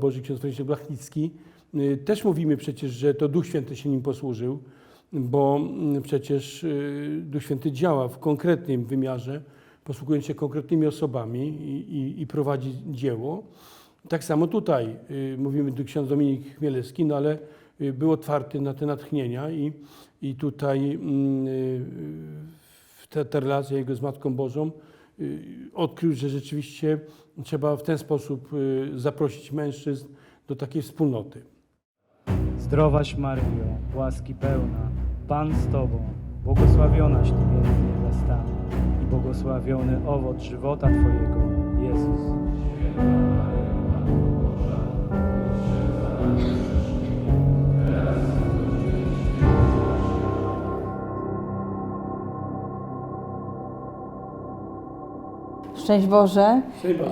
Boży ksiądz Franciszek Blachnicki. Y, Też mówimy przecież, że to Duch Święty się nim posłużył, bo mm, przecież y, Duch Święty działa w konkretnym wymiarze, posługując się konkretnymi osobami i, i, i prowadzi dzieło. Tak samo tutaj y, mówimy tu ksiądz Dominik Chmielewski, no ale był otwarty na te natchnienia i, i tutaj mm, w te, te relacje jego z Matką Bożą odkrył, że rzeczywiście trzeba w ten sposób y, zaprosić mężczyzn do takiej wspólnoty. Zdrowaś Maryjo, łaski pełna, Pan z Tobą, błogosławionaś Ty między niewiastami i błogosławiony owoc żywota Twojego, Jezus. Szczęść Boże.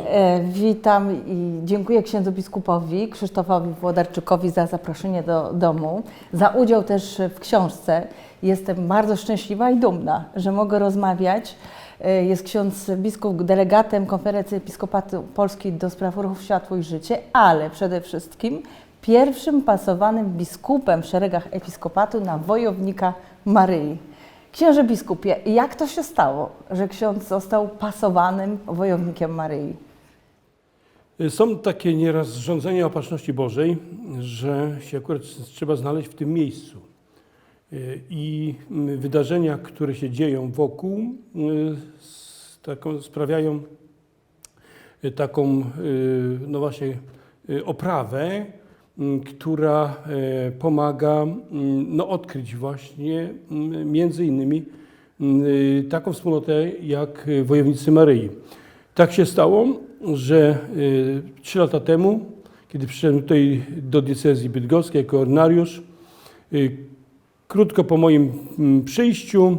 E, witam i dziękuję księdzu biskupowi Krzysztofowi Włodarczykowi za zaproszenie do domu, za udział też w książce. Jestem bardzo szczęśliwa i dumna, że mogę rozmawiać. E, Jest ksiądz biskup delegatem Konferencji Episkopatu Polski do spraw ruchów Światło i Życie, ale przede wszystkim pierwszym pasowanym biskupem w szeregach episkopatu na wojownika Maryi. Księże biskupie, jak to się stało, że ksiądz został pasowanym wojownikiem Maryi? Są takie nieraz zrządzenia opatrzności Bożej, że się akurat trzeba znaleźć w tym miejscu. Y, I wydarzenia, które się dzieją wokół, taką, sprawiają y, taką, y, no właśnie, oprawę, która e, pomaga mm, no, odkryć właśnie mm, między innymi mm, y, taką wspólnotę jak y, Wojownicy Maryi. Tak się stało, że y, trzy lata temu, kiedy przyszedłem tutaj do diecezji bydgoskiej jako ordynariusz, krótko po moim mm, przyjściu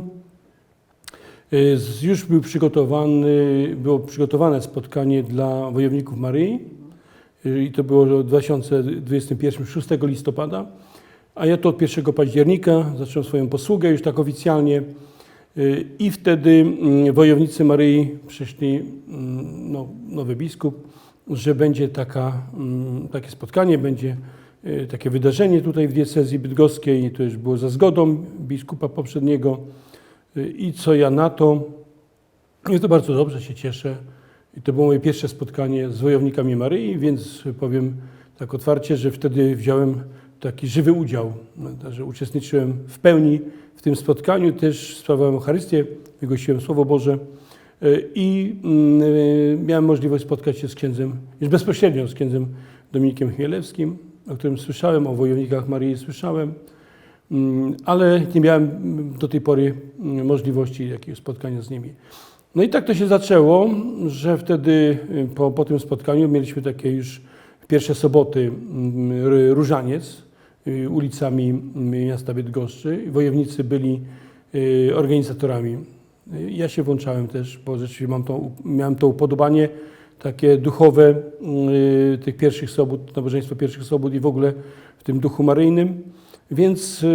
już był przygotowany, było przygotowane spotkanie dla wojowników Maryi i to było w 2021, 6 listopada, a ja to od 1 października zacząłem swoją posługę już tak oficjalnie. I wtedy mm, wojownicy Maryi przyszli, mm, no, nowy biskup, że będzie taka, mm, takie spotkanie, będzie y, takie wydarzenie tutaj w diecezji bydgoskiej, to już było za zgodą biskupa poprzedniego. Y, i co ja na to, i to bardzo dobrze się cieszę. I to było moje pierwsze spotkanie z wojownikami Maryi, więc powiem tak otwarcie, że wtedy wziąłem taki żywy udział, no, że uczestniczyłem w pełni w tym spotkaniu, też sprawowałem Eucharystię, wygłosiłem Słowo Boże y, i mm, y, miałem możliwość spotkać się z księdzem, już bezpośrednio z księdzem Dominikiem Chmielewskim, o którym słyszałem, o wojownikach Maryi słyszałem, Mm, ale nie miałem do tej pory mm, możliwości jakiegoś spotkania z nimi. No i tak to się zaczęło, że wtedy y, po, po tym spotkaniu mieliśmy takie już pierwsze soboty mm, różaniec y, ulicami miasta Bydgoszczy. Wojownicy byli y, organizatorami. Ja się włączałem też, bo rzeczywiście mam to, miałem to upodobanie takie duchowe tych pierwszych sobót, nabożeństwo pierwszych sobót i w ogóle w tym duchu maryjnym. Więc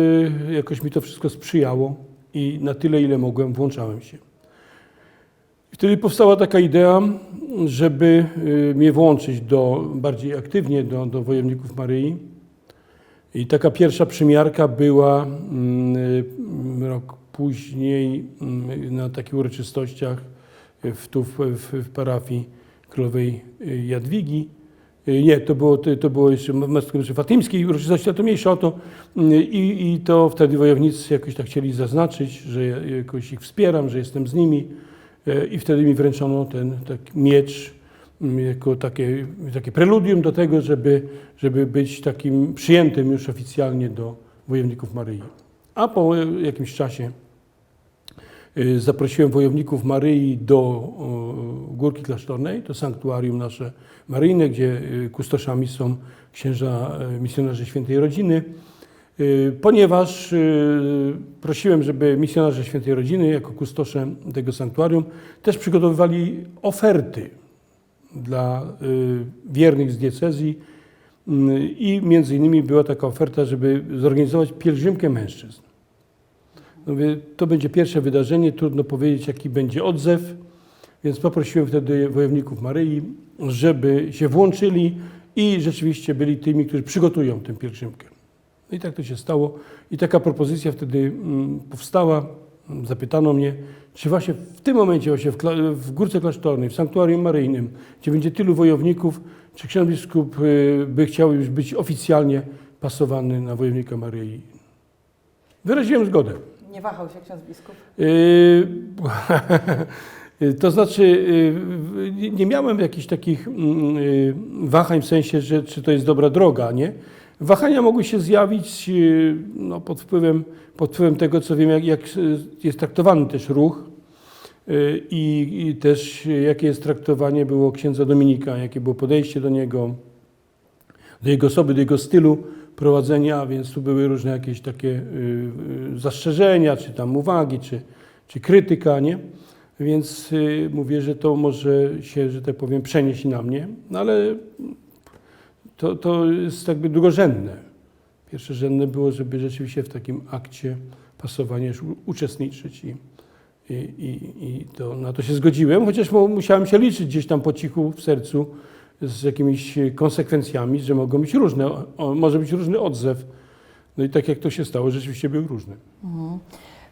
jakoś mi to wszystko sprzyjało i na tyle, ile mogłem, włączałem się. Wtedy powstała taka idea, żeby y, mnie włączyć do, bardziej aktywnie do, do wojowników Maryi. I taka pierwsza przymiarka była mm, y, rok później mm, na takich uroczystościach w, tu w, w, parafii królowej y, Jadwigi. Nie, to było, to, było jeszcze w fatymskiej uroczystości, to mniejsza o to. I, I to wtedy wojownicy jakoś tak chcieli zaznaczyć, że ja jakoś ich wspieram, że jestem z nimi. Y, I wtedy mi wręczono ten taki miecz mm, jako takie, takie preludium do tego, żeby, żeby być takim przyjętym już oficjalnie do wojowników Maryi. A po y, jakimś czasie y, zaprosiłem wojowników Maryi do Górki Klasztornej, to sanktuarium nasze maryjne, gdzie kustoszami są księża misjonarze Świętej Rodziny. Y, Ponieważ y, prosiłem, żeby misjonarze Świętej Rodziny, jako kustosze tego sanktuarium, też przygotowywali oferty dla y, wiernych z diecezji y, i między innymi była taka oferta, żeby zorganizować pielgrzymkę mężczyzn. No to będzie pierwsze wydarzenie, trudno powiedzieć, jaki będzie odzew, więc poprosiłem wtedy wojowników Maryi, żeby się włączyli i rzeczywiście byli tymi, którzy przygotują tę pielgrzymkę. No i tak to się stało. I taka propozycja wtedy mm, powstała. Zapytano mnie, czy właśnie w tym momencie, właśnie w, Górce Klasztornej, w Sanktuarium Maryjnym, gdzie będzie tylu wojowników, czy ksiądz biskup y, by chciał już być oficjalnie pasowany na wojownika Maryi. Wyraziłem zgodę. Nie wahał się ksiądz biskup? Yy, to znaczy, yy, nie- miałem jakichś takich mm, yy, wahań w sensie, że czy to jest dobra droga, nie? Wahania mogły się zjawić yy, no, pod, wpływem, pod wpływem tego, co wiem, jak, jak jest traktowany też ruch yy, i, i też yy, jakie jest traktowanie było księdza Dominika, jakie było podejście do niego, do jego osoby, do jego stylu prowadzenia, więc tu były różne jakieś takie zastrzeżenia, czy tam uwagi, czy, czy krytyka, nie? Więc y, mówię, że to może się, że tak powiem, przenieść na mnie, no ale to, to jest jakby drugorzędne. Pierwszorzędne było, żeby rzeczywiście w takim akcie pasowania uczestniczyć i, i, i, to, na to się zgodziłem, chociaż mu- musiałem się liczyć gdzieś tam po cichu w sercu z jakimiś konsekwencjami, że mogą być różne, może być różny odzew. No i tak jak to się stało, rzeczywiście był różny.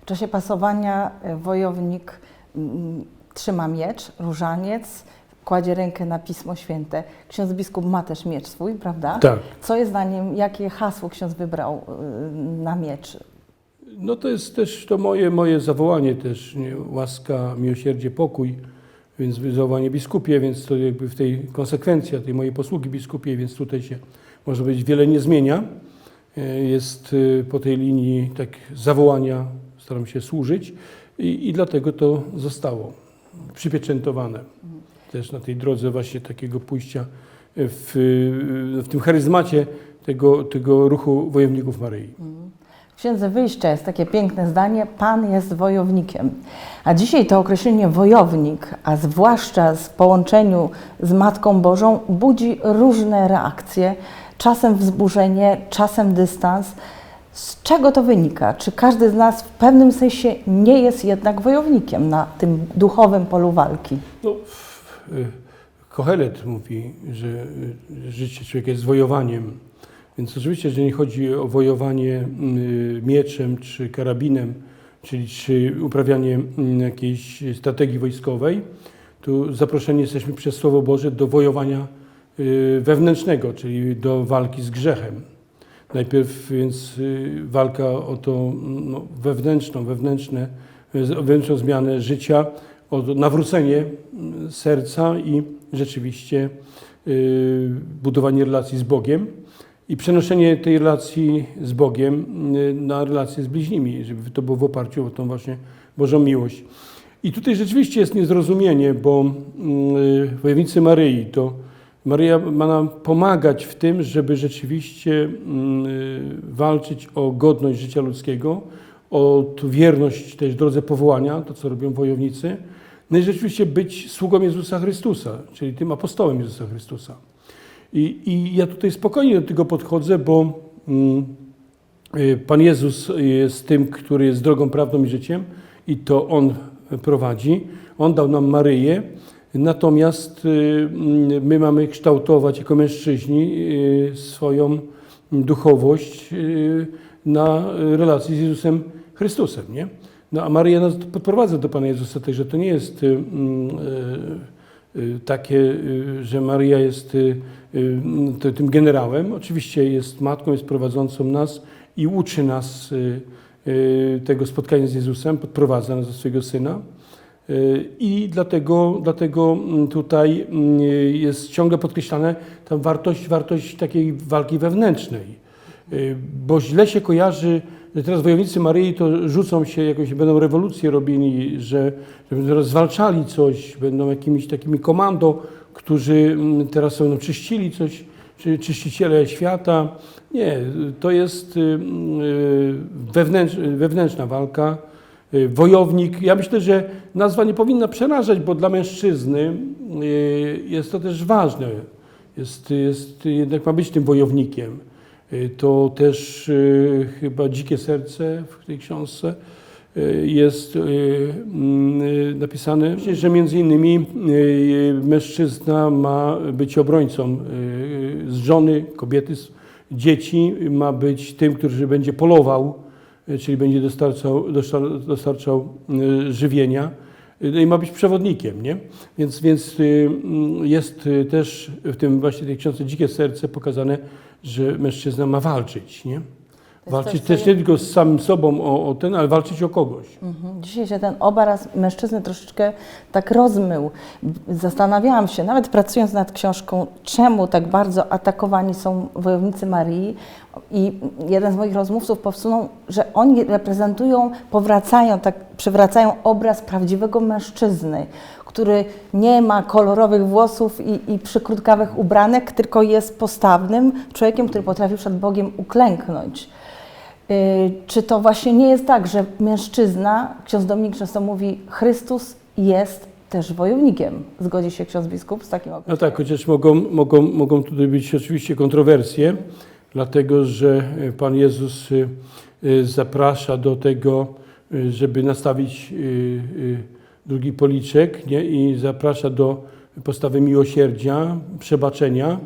W czasie pasowania e, wojownik mm, trzyma miecz, różaniec, kładzie rękę na Pismo Święte. Ksiądz biskup ma też miecz swój, prawda? Tak. Co jest zdaniem, jakie hasło ksiądz wybrał y, na miecz? No to jest też to moje, moje zawołanie też, nie? łaska, miłosierdzie, pokój, więc zawołanie biskupie, więc to jakby w tej konsekwencja tej mojej posługi biskupie, więc tutaj się może powiedzieć wiele nie zmienia. E, Jest e, po tej linii tak zawołania, staram się służyć i, i dlatego to zostało przypieczętowane też na tej drodze właśnie takiego pójścia w, w tym charyzmacie tego, tego ruchu wojowników Maryi. W Księdze Wyjścia jest takie piękne zdanie: Pan jest wojownikiem. A dzisiaj to określenie wojownik, a zwłaszcza w połączeniu z Matką Bożą, budzi różne reakcje, czasem wzburzenie, czasem dystans. Z czego to wynika? Czy każdy z nas w pewnym sensie nie jest jednak wojownikiem na tym duchowym polu walki? No, Kohelet mówi, że y, życie człowieka jest wojowaniem. Więc oczywiście, że nie chodzi o wojowanie y, mieczem czy karabinem, czyli czy uprawianie mm, jakiejś strategii wojskowej. Tu zaproszeni jesteśmy przez Słowo Boże do wojowania y, wewnętrznego, czyli do walki z grzechem. Najpierw więc y, walka o to no, wewnętrzną, wewnętrzne, wewnętrzną zmianę życia, o nawrócenie mm, serca i rzeczywiście y, budowanie relacji z Bogiem i przenoszenie tej relacji z Bogiem y, na relacje z bliźnimi, żeby to było w oparciu o tą właśnie Bożą miłość. I tutaj rzeczywiście jest niezrozumienie, bo y, wojownicy Maryi to Maryja ma nam pomagać w tym, żeby rzeczywiście walczyć o godność życia ludzkiego, o wierność też drodze powołania, to co robią wojownicy, no i rzeczywiście być sługą Jezusa Chrystusa, czyli tym apostołem Jezusa Chrystusa. I, i ja tutaj spokojnie do tego podchodzę, bo mm, y, Pan Jezus jest tym, który jest drogą, prawdą i życiem i to On prowadzi. On dał nam Maryję, natomiast y, mm, my mamy kształtować jako mężczyźni y, swoją duchowość y, na relacji z Jezusem Chrystusem, nie? No a Maryja nas podprowadza do Pana Jezusa, także to nie jest y, y, y, takie, y, że Maryja jest y, y, tym generałem. Oczywiście jest matką, jest prowadzącą nas i uczy nas y, y, tego spotkania z Jezusem, podprowadza nas do swojego Syna. Y, I dlatego, dlatego mm, tutaj mm, jest ciągle podkreślana ta wartość, wartość takiej walki wewnętrznej. Y, Bo źle się kojarzy, teraz wojownicy Maryi to rzucą się, jakoś będą rewolucje robili, że, że będą zwalczali coś, będą jakimiś takimi komando, którzy mm, teraz są no, czyścili coś, czy czyściciele świata. Nie, to jest y, y, wewnętrz, wewnętrzna walka, y, wojownik. Ja myślę, że nazwa nie powinna przerażać, bo dla mężczyzny jest to też ważne. Jest, jest, jednak ma być tym wojownikiem. Y, To też y, chyba dzikie serce w tej książce y, jest mm, napisane, że między innymi mężczyzna ma być obrońcą z żony, kobiety, z dzieci, ma być tym, który będzie polował, czyli będzie dostarczał, dostar- dostarczał żywienia. No i ma być przewodnikiem, nie? Więc, więc mm, jest też w tym właśnie tej książce Dzikie Serce pokazane, że mężczyzna ma walczyć, nie? Walczyć coś, co też nie tylko z samym sobą o, o ten, ale walczyć o kogoś. Mhm. Dzisiaj się ten obraz mężczyzny troszeczkę tak rozmył. Zastanawiałam się, nawet pracując nad książką, czemu tak bardzo atakowani są wojownicy Marii. I jeden z moich rozmówców powsunął, że oni reprezentują, powracają, tak przywracają obraz prawdziwego mężczyzny, który nie ma kolorowych włosów i, i przykrótkawych ubranek, tylko jest postawnym człowiekiem, który potrafi przed Bogiem uklęknąć. Y, Czy to właśnie nie jest tak, że mężczyzna, ksiądz Dominik często mówi, Chrystus jest też wojownikiem. Zgodzi się ksiądz biskup z takim No określeniem? tak, chociaż mogą, mogą, mogą tutaj być oczywiście kontrowersje, dlatego że e, Pan Jezus y, y, zaprasza do tego, żeby nastawić drugi policzek nie? i zaprasza do postawy miłosierdzia, przebaczenia,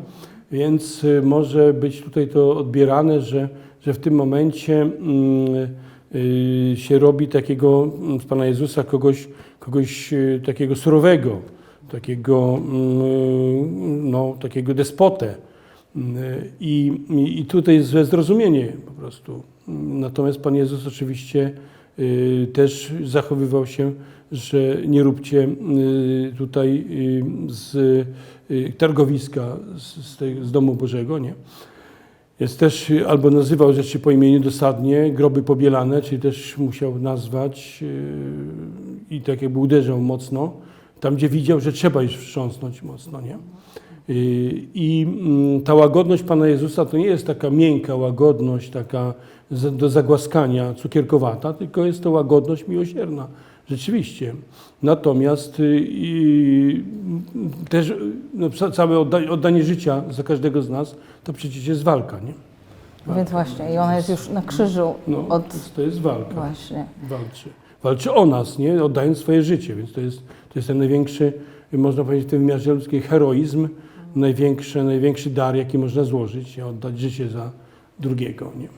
więc y, może być tutaj to odbierane, że, że w tym momencie mm, y, się robi takiego mm, z Pana Jezusa kogoś, kogoś y, takiego surowego, takiego, mm, no, takiego despotę. I, i, tutaj jest złe zrozumienie po prostu. Natomiast Pan Jezus oczywiście też zachowywał się, że nie róbcie y, tutaj y, z y, targowiska z, tej, z domu Bożego, nie? Jest też, albo nazywał rzeczy po imieniu dosadnie, groby pobielane, czyli też musiał nazwać i tak jakby uderzał mocno, tam gdzie widział, że trzeba już wstrząsnąć mocno, nie? I mm, ta łagodność Pana Jezusa to nie jest taka miękka łagodność, taka do zagłaskania, cukierkowata, tylko jest to łagodność miłosierna, rzeczywiście. Natomiast yy, i, też no, ca- całe odda- oddanie życia za każdego z nas, to przecież jest walka, nie? Więc właśnie, i ona jest już na krzyżu No, od... to jest walka. Właśnie. Walczy. Walczy o nas, nie? oddając swoje życie, więc to jest, to jest ten największy, można powiedzieć w tym wymiarze ludzkiej heroizm, największy, największy dar, jaki można złożyć, oddać życie za drugiego. Nie?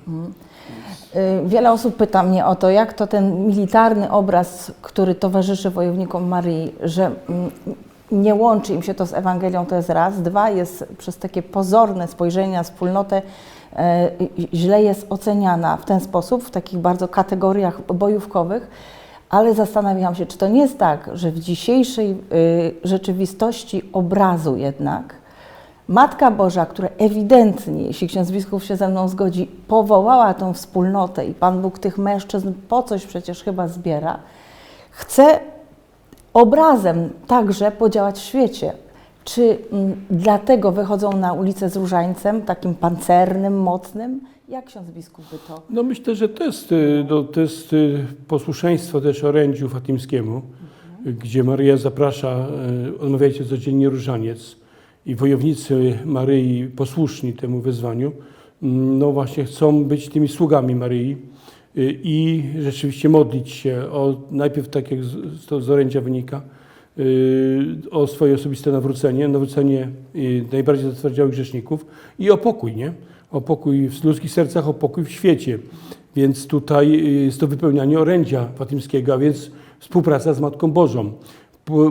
Y, Wiele osób pyta mnie o to, jak to ten militarny obraz, który towarzyszy wojownikom Marii, że mm, nie łączy im się to z Ewangelią, to jest raz. Dwa, jest przez takie pozorne spojrzenie na wspólnotę i- źle jest oceniana w ten sposób, w takich bardzo kategoriach bojówkowych. Ale zastanawiam się, czy to nie jest tak, że w dzisiejszej y, rzeczywistości obrazu jednak Matka Boża, która ewidentnie, jeśli ksiądz biskup się ze mną zgodzi, powołała tą wspólnotę i Pan Bóg tych mężczyzn po coś przecież chyba zbiera, chce obrazem także podziałać w świecie. Czy mm, dlatego wychodzą na ulicę z różańcem, takim pancernym, mocnym? Jak ksiądz biskup by to? No myślę, że to jest, y, no, to jest y, posłuszeństwo też orędziu fatimskiemu, y, gdzie Maryja zaprasza, y, odmawiajcie codziennie różaniec i wojownicy Maryi posłuszni temu wezwaniu, mm, no właśnie chcą być tymi sługami Maryi y, i rzeczywiście modlić się o, najpierw tak jak z, to z orędzia wynika, y, o swoje osobiste nawrócenie, nawrócenie y, najbardziej zatwardziałych grzeszników i o pokój, nie? O pokój w ludzkich sercach, o pokój w świecie. Więc tutaj jest to wypełnianie orędzia fatimskiego, a więc współpraca z Matką Bożą.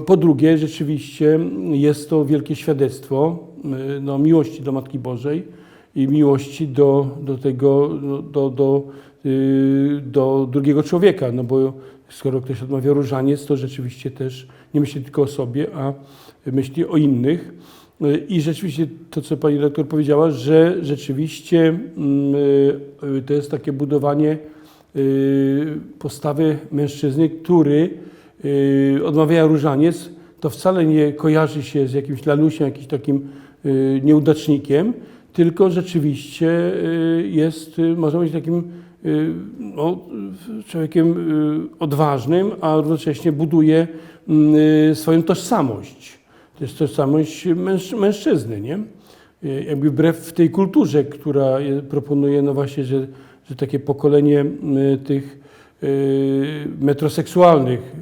Po, drugie, rzeczywiście jest to wielkie świadectwo y, no, miłości do Matki Bożej i miłości do, do tego, no, do, do, y, do drugiego człowieka, no bo skoro ktoś odmawia różaniec, to rzeczywiście też nie myśli tylko o sobie, a myśli o innych. Y, I rzeczywiście to, co pani rektor powiedziała, że rzeczywiście mm, to jest takie budowanie postawy mężczyzny, który y, odmawia różaniec, to wcale nie kojarzy się z jakimś lalusiem, jakimś takim y, nieudacznikiem, tylko rzeczywiście y, jest, można być takim no, człowiekiem odważnym, a równocześnie buduje swoją tożsamość. To jest tożsamość męż, mężczyzny, nie? Jakby wbrew tej kulturze, która je- proponuje, no właśnie, że, że takie pokolenie tych metroseksualnych,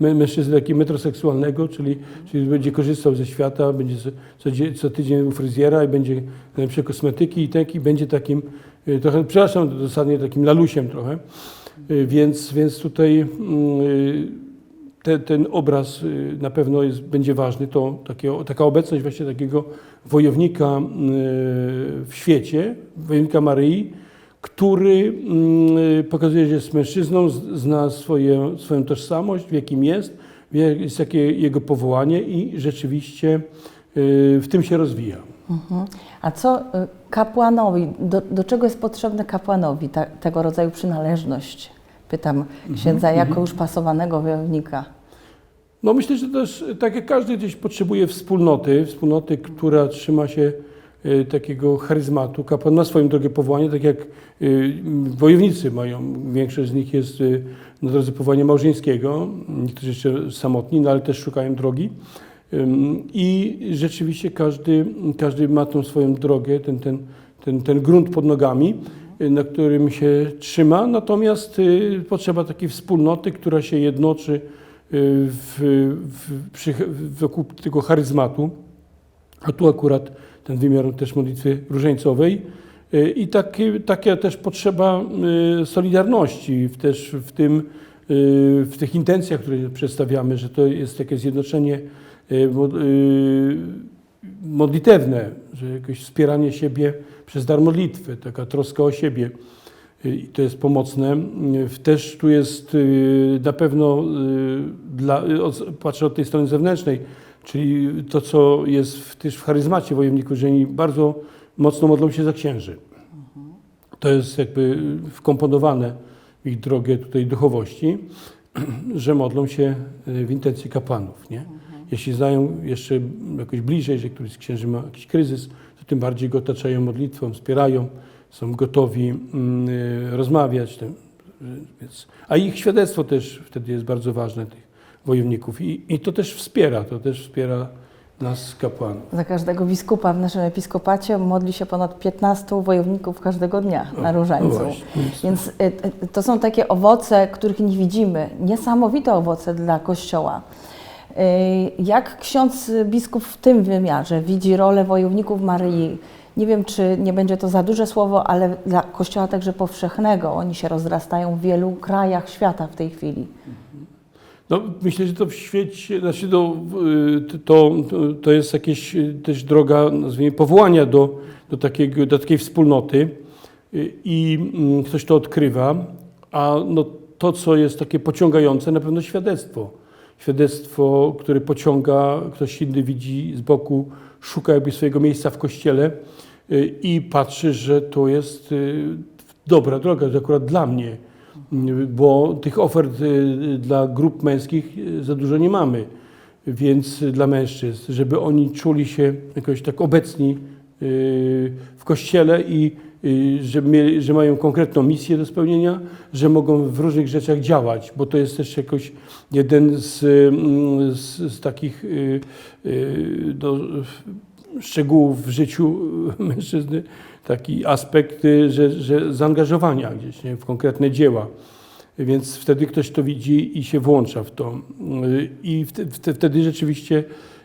mężczyzny takiego metroseksualnego, czyli, czyli będzie korzystał ze świata, będzie co, co, dzie- co tydzień u fryzjera i będzie najlepsze kosmetyki i tak, i będzie takim, y, trochę, przepraszam, dosadnie takim lalusiem trochę, Y, więc, więc tutaj mm, y, te, ten obraz na pewno jest, będzie ważny, to takie, taka obecność właśnie takiego wojownika w świecie, wojownika Maryi, który mm, pokazuje, że jest mężczyzną, zna swoje, swoją tożsamość, w jakim jest, wie, jest jakie jego powołanie i rzeczywiście y, w tym się rozwija. Mhm. A co y, kapłanowi, do, do czego jest potrzebny kapłanowi ta, tego rodzaju przynależność? Pytam księdza jako już pasowanego wojownika. No myślę, że też tak jak każdy gdzieś potrzebuje wspólnoty, wspólnoty, która trzyma się takiego charyzmatu. Kapłan ma swoją drogę powołania, tak jak e, wojownicy mają, większość z nich jest e, na drodze powołania małżeńskiego, niektórzy jeszcze samotni, no ale też szukają drogi. I rzeczywiście każdy, każdy ma tą swoją drogę, ten, ten, ten, ten grunt pod nogami, y, na którym się trzyma, natomiast y, potrzeba takiej wspólnoty, która się jednoczy y, w, w, przy, wokół tego charyzmatu, a tu akurat ten wymiar też modlitwy różańcowej y, i taki, taka też potrzeba y, solidarności też w, tym, y, w tych intencjach, które przedstawiamy, że to jest takie zjednoczenie mo- modlitewne, że jakieś wspieranie siebie przez dar modlitwy, taka troska o siebie. I to jest pomocne. Też tu jest na pewno, dla, patrzę od tej strony zewnętrznej, czyli to, co jest w, też w charyzmacie wojowników, że oni bardzo mocno modlą się za księży. To jest jakby wkomponowane w ich drogę tutaj duchowości, że modlą się y, w intencji kapłanów. Nie? Jeśli znają jeszcze jakoś bliżej, że któryś z księży ma jakiś kryzys, to tym bardziej go otaczają modlitwą, wspierają, są gotowi mm, y, rozmawiać. Więc, a ich świadectwo też wtedy jest bardzo ważne, tych wojowników. I, I to też wspiera, to też wspiera nas kapłanów. Za każdego biskupa w naszym episkopacie modli się ponad 15 wojowników każdego dnia na No różańcu. więc- Więc y, y, to są takie owoce, których nie widzimy. Niesamowite owoce dla Kościoła. Y, Jak ksiądz biskup w tym wymiarze widzi rolę wojowników Maryi? Nie wiem, czy nie będzie to za duże słowo, ale dla Kościoła także powszechnego. Oni się rozrastają w wielu krajach świata w tej chwili. No, myślę, że to w świecie, znaczy to, y, to, to jest jakieś y, też droga, nazwijmy, powołania do, do, takiego, do takiej wspólnoty y, i mm, ktoś to odkrywa, a no, to, co jest takie pociągające, na pewno świadectwo. Świadectwo, które pociąga, ktoś inny widzi z boku, szuka jakby swojego miejsca w kościele i patrzy, że to jest dobra droga, to akurat dla mnie bo tych ofert y, dla grup męskich y, za dużo nie mamy, więc dla mężczyzn, żeby oni czuli się jakoś tak obecni y, w kościele i że, mieli, że mają konkretną misję do spełnienia, że mogą w różnych rzeczach działać, bo to jest też jakoś jeden z, mm, z, z takich do, szczegółów w życiu mężczyzny, taki aspekt, y, że, że zaangażowania gdzieś nie, w konkretne dzieła. Więc wtedy ktoś to widzi i się włącza w to. Y, I wte- wte- wtedy rzeczywiście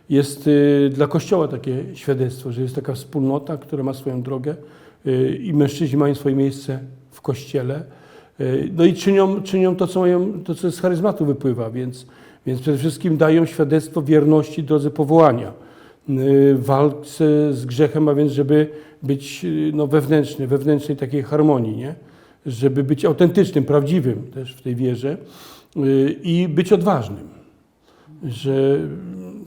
jest dla Kościoła takie świadectwo, że jest taka wspólnota, która ma swoją drogę i mężczyźni mają swoje miejsce w Kościele. No i czynią, czynią to, co mają, to, co z charyzmatu wypływa, więc, więc przede wszystkim dają świadectwo wierności drodze powołania walce z grzechem, a więc żeby być y, no, wewnętrzny, wewnętrznej takiej harmonii, nie? żeby być autentycznym, prawdziwym też w tej wierze y, i być odważnym. Że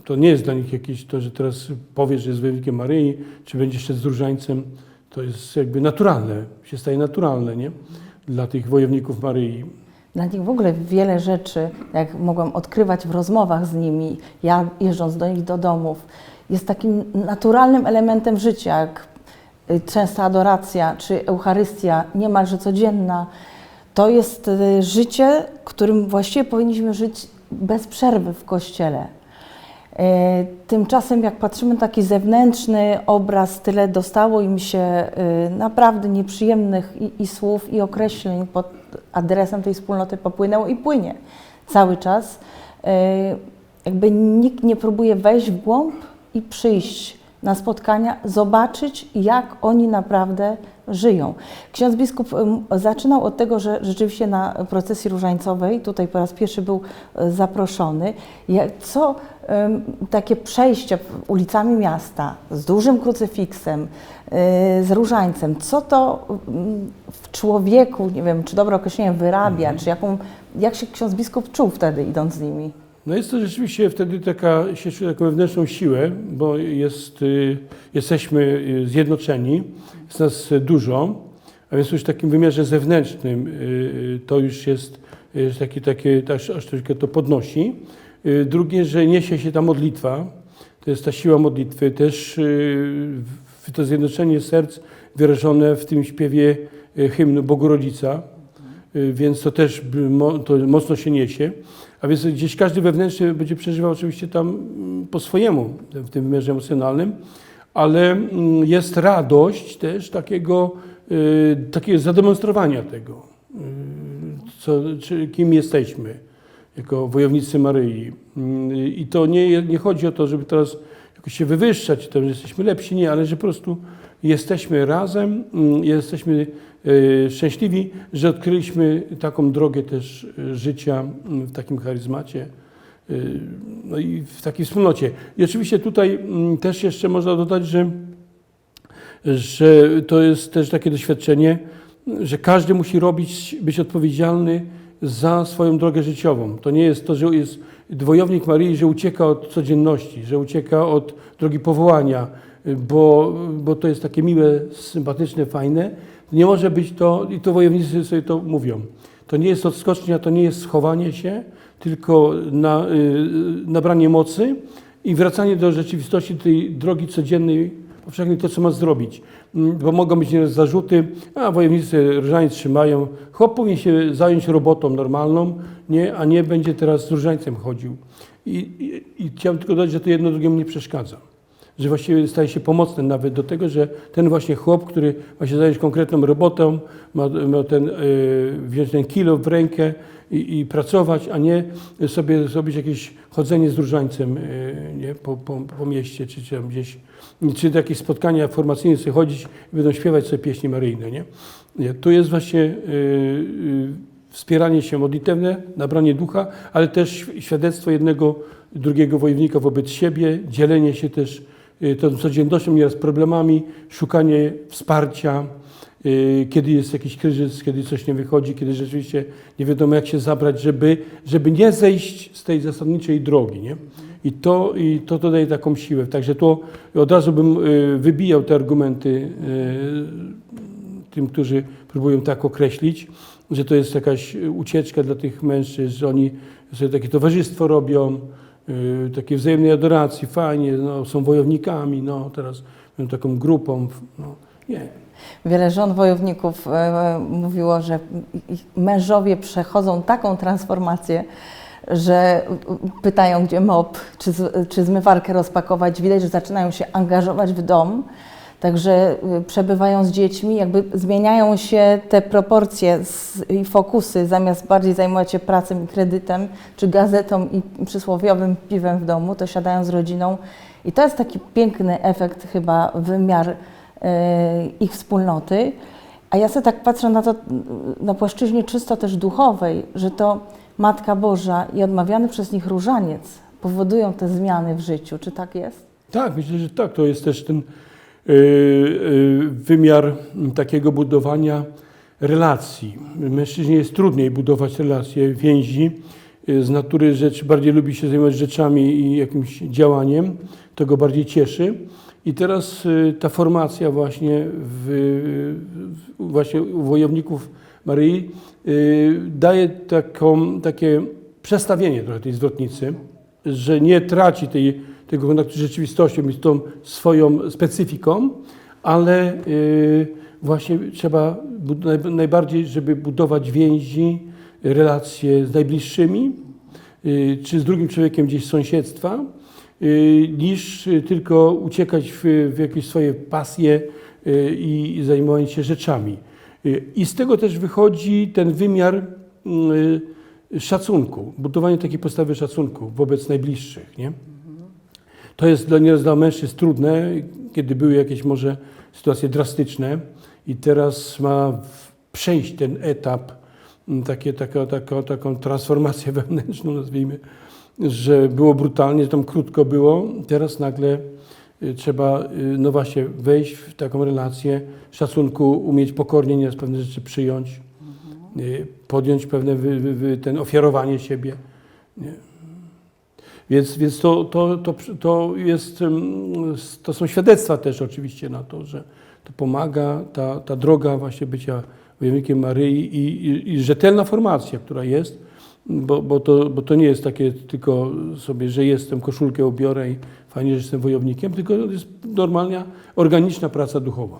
to nie jest dla nich jakieś to, że teraz powiesz, że jest wojownikiem Maryi, czy będziesz szedł z różańcem, to jest jakby naturalne, się staje naturalne, nie? Dla tych wojowników Maryi. Dla nich w ogóle wiele rzeczy, jak mogłam odkrywać w rozmowach z nimi, ja jeżdżąc do nich do domów, jest takim naturalnym elementem życia, jak y, częsta adoracja czy Eucharystia, niemalże codzienna. To jest y, życie, którym właściwie powinniśmy żyć bez przerwy w Kościele. E, Tymczasem, jak patrzymy taki zewnętrzny obraz, tyle dostało im się naprawdę nieprzyjemnych i, i słów, i określeń pod adresem tej wspólnoty popłynęło i płynie cały czas. Jakby nikt nie próbuje wejść w głąb i przyjść na spotkania, zobaczyć, jak oni naprawdę żyją. Ksiądz biskup zaczynał od tego, że rzeczywiście na procesji różańcowej, tutaj po raz pierwszy był e, zaproszony, co takie przejście ulicami miasta z dużym krucyfiksem, e, z różańcem, co to mm, w człowieku, nie wiem, czy dobre określenie wyrabia, czy jaką, jak się ksiądz biskup czuł wtedy idąc z nimi? No jest to rzeczywiście wtedy taka, się czuje taką wewnętrzną siłę, bo jest, y, jesteśmy y, zjednoczeni, jest nas dużo, a więc już w takim wymiarze zewnętrznym y, to już jest y, taki, takie, aż, aż troszkę to podnosi. Drugie, że niesie się ta modlitwa, to jest ta siła modlitwy, też to zjednoczenie serc wyrażone w tym śpiewie hymnu Bogu Rodzica, więc to też to mocno się niesie. A więc gdzieś każdy wewnętrznie będzie przeżywał oczywiście tam mm, po swojemu, w tym wymiarze emocjonalnym, ale mm, jest radość też takiego, y, takiego zademonstrowania tego, y, co, czy, kim jesteśmy jako wojownicy Maryi. Mm, I to nie, nie chodzi o to, żeby teraz jakoś się wywyższać, to, że jesteśmy lepsi, nie, ale że po prostu jesteśmy razem, jesteśmy szczęśliwi, że odkryliśmy taką drogę też e, życia mm, w takim charyzmacie, e, no i w takiej wspólnocie. I oczywiście tutaj mm, też jeszcze można dodać, że, że to jest też takie doświadczenie, że każdy musi robić, być odpowiedzialny za swoją drogę życiową. To nie jest to, że jest dwojownik Maryi, że ucieka od codzienności, że ucieka od drogi powołania, bo, bo to jest takie miłe, sympatyczne, fajne. Nie może być to, i to wojownicy sobie to mówią, to nie jest odskocznia, to nie jest schowanie się, tylko na, y, nabranie mocy i wracanie do rzeczywistości tej drogi codziennej, powszechnej, to co ma zrobić. Mm, Bo mogą być nieraz zarzuty, a wojownicy różaniec trzymają, chłop powinien się zająć robotą normalną, nie, a nie będzie teraz z różańcem chodził. I, i, I chciałem tylko dodać, że to jedno drugiemu nie przeszkadza. Że właściwie staje się pomocne nawet do tego, że ten właśnie chłop, który ma się zająć konkretną robotą, ma, ma ten, y, wziąć ten kilo w rękę i, i pracować, a nie sobie zrobić jakieś chodzenie z różańcem y, nie, po, po, po mieście, czy, gdzieś, czy do jakieś spotkania formacyjne sobie chodzić i będą śpiewać sobie pieśni maryjne. Nie? Nie, tu jest właśnie y, y, wspieranie się modlitewne, nabranie ducha, ale też świadectwo jednego, drugiego wojownika wobec siebie, dzielenie się też tą codziennością, nieraz problemami, szukanie wsparcia, y, kiedy jest jakiś kryzys, kiedy coś nie wychodzi, kiedy rzeczywiście nie wiadomo jak się zabrać, żeby, żeby nie zejść z tej zasadniczej drogi. Nie? I, to, I to dodaje taką siłę. Także to od razu bym y, wybijał te argumenty y, tym, którzy próbują tak określić, że to jest jakaś ucieczka dla tych mężczyzn, że oni sobie takie towarzystwo robią, y, takiej wzajemnej adoracji, fajnie, no, są wojownikami, no teraz będą taką grupą. No, nie. Wiele żon wojowników e, mówiło, że ich mężowie przechodzą taką transformację, że pytają, gdzie mop, czy, czy zmywarkę rozpakować. Widać, że zaczynają się angażować w dom. Także y, przebywają z dziećmi, jakby zmieniają się te proporcje i fokusy, zamiast bardziej zajmować się pracą i kredytem, czy gazetą i przysłowiowym piwem w domu, to siadają z rodziną. I to jest taki piękny efekt, chyba wymiar y, ich wspólnoty. A ja sobie tak patrzę na to y, na płaszczyźnie czysto też duchowej, że to Matka Boża i odmawiany przez nich różaniec powodują te zmiany w życiu. Czy tak jest? Tak, myślę, że tak. To jest też ten wymiar takiego budowania relacji. Mężczyźnie jest trudniej budować relacje, więzi. Y, Z natury rzecz bardziej lubi się zajmować rzeczami i jakimś działaniem. To go bardziej cieszy. I teraz y, ta formacja właśnie, w, właśnie u wojowników Maryi y, daje taką, takie przestawienie trochę tej zwrotnicy, że nie traci tej, tego kontaktu z rzeczywistością i z tą swoją specyfiką, ale y, właśnie trzeba najbardziej, żeby budować więzi, relacje z najbliższymi, y, czy z drugim człowiekiem gdzieś z sąsiedztwa, y, niż tylko uciekać w, w jakieś swoje pasje i, i zajmować się rzeczami. I z tego też wychodzi ten wymiar y, szacunku, budowanie takiej postawy szacunku wobec najbliższych. Nie? To jest dla nieraz dla mężczyzn trudne, kiedy były jakieś może sytuacje drastyczne i teraz ma przejść ten etap, m, takie, taka, taka, taką transformację wewnętrzną, nazwijmy, że było brutalnie, że tam krótko było, teraz nagle y, trzeba, y, no właśnie, wejść w taką relację szacunku, umieć pokornie nieraz pewne rzeczy przyjąć, y, podjąć pewne wy, wy, wy, ten ofiarowanie siebie. Nie? Więc, więc to, to, to, to, jest, to są świadectwa też oczywiście na to, że to pomaga ta, ta droga właśnie bycia wojownikiem Maryi i, i, i rzetelna formacja, która jest, bo, bo, to, bo to nie jest takie tylko sobie, że jestem, koszulkę ubiorę i fajnie, że jestem wojownikiem, tylko to jest normalna, organiczna praca duchowa.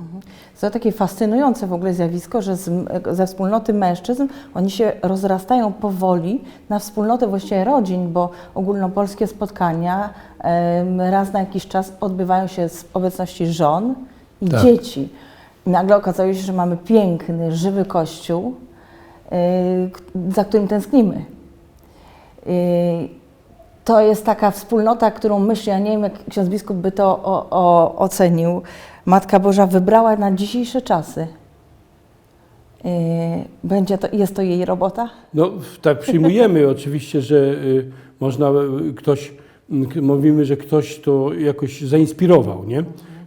To takie fascynujące w ogóle zjawisko, że z, ze wspólnoty mężczyzn oni się rozrastają powoli na wspólnotę właściwie rodzin, bo ogólnopolskie spotkania raz na jakiś czas odbywają się z obecności żon i Tak. dzieci. I nagle okazało się, że mamy piękny, żywy kościół, za którym tęsknimy. Y, to jest taka wspólnota, którą myślę, ja nie wiem, jak ksiądz biskup by to o, o, ocenił, Matka Boża wybrała na dzisiejsze czasy. Yy, Będzie to, jest to jej robota? No, tak przyjmujemy oczywiście, że y, można y, ktoś, mówimy, że ktoś to jakoś zainspirował, nie?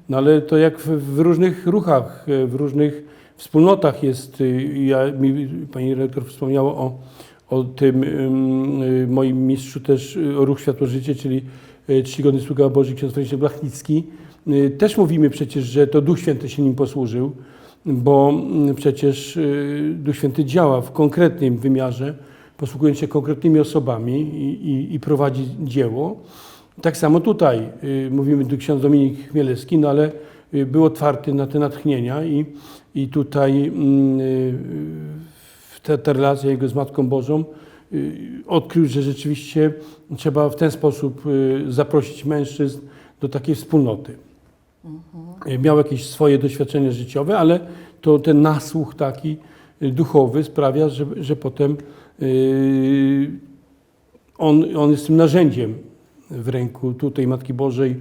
No ale to jak w, w różnych ruchach, y, w różnych wspólnotach jest, y, ja, mi, pani rektor wspomniała o, o tym ym, y, moim mistrzu też y, o Ruch Światło Życie, czyli czcigodny sługa Boży ksiądz Franciszek Blachnicki. Też mówimy przecież, że to Duch Święty się nim posłużył, bo mm, przecież Duch Święty działa w konkretnym wymiarze, posługując się konkretnymi osobami i, i, i prowadzi dzieło. Tak samo tutaj mówimy tu ksiądz Dominik Chmielewski, no ale był otwarty na te natchnienia i, i tutaj mm, y, te, ta relacja jego z Matką Bożą y, odkrył, że rzeczywiście trzeba w ten sposób y, zaprosić mężczyzn do takiej wspólnoty. Y, Miał jakieś swoje doświadczenia życiowe, ale to ten nasłuch taki duchowy sprawia, że, że potem on, on jest tym narzędziem w ręku tutaj Matki Bożej,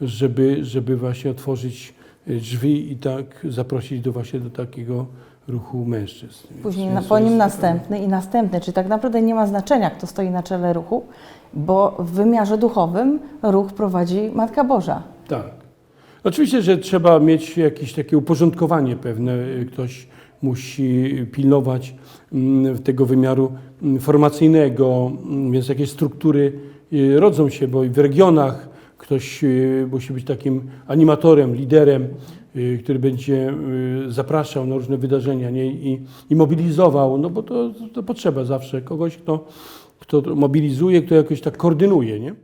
żeby, żeby właśnie otworzyć drzwi i tak zaprosić do właśnie do takiego ruchu mężczyzn. Później na, po nim następny i następny. Czyli tak naprawdę nie ma znaczenia, kto stoi na czele ruchu, bo w wymiarze duchowym ruch prowadzi Matka Boża. Tak. Oczywiście, że trzeba mieć jakieś takie uporządkowanie pewne. Ktoś musi pilnować mm, tego wymiaru mm, formacyjnego, mm, więc jakieś struktury y, rodzą się, bo i w regionach ktoś y, musi być takim animatorem, liderem, y, który będzie y, zapraszał na różne wydarzenia nie? I, i mobilizował, no bo to, to potrzeba zawsze kogoś, kto, kto mobilizuje, kto jakoś tak koordynuje. Nie?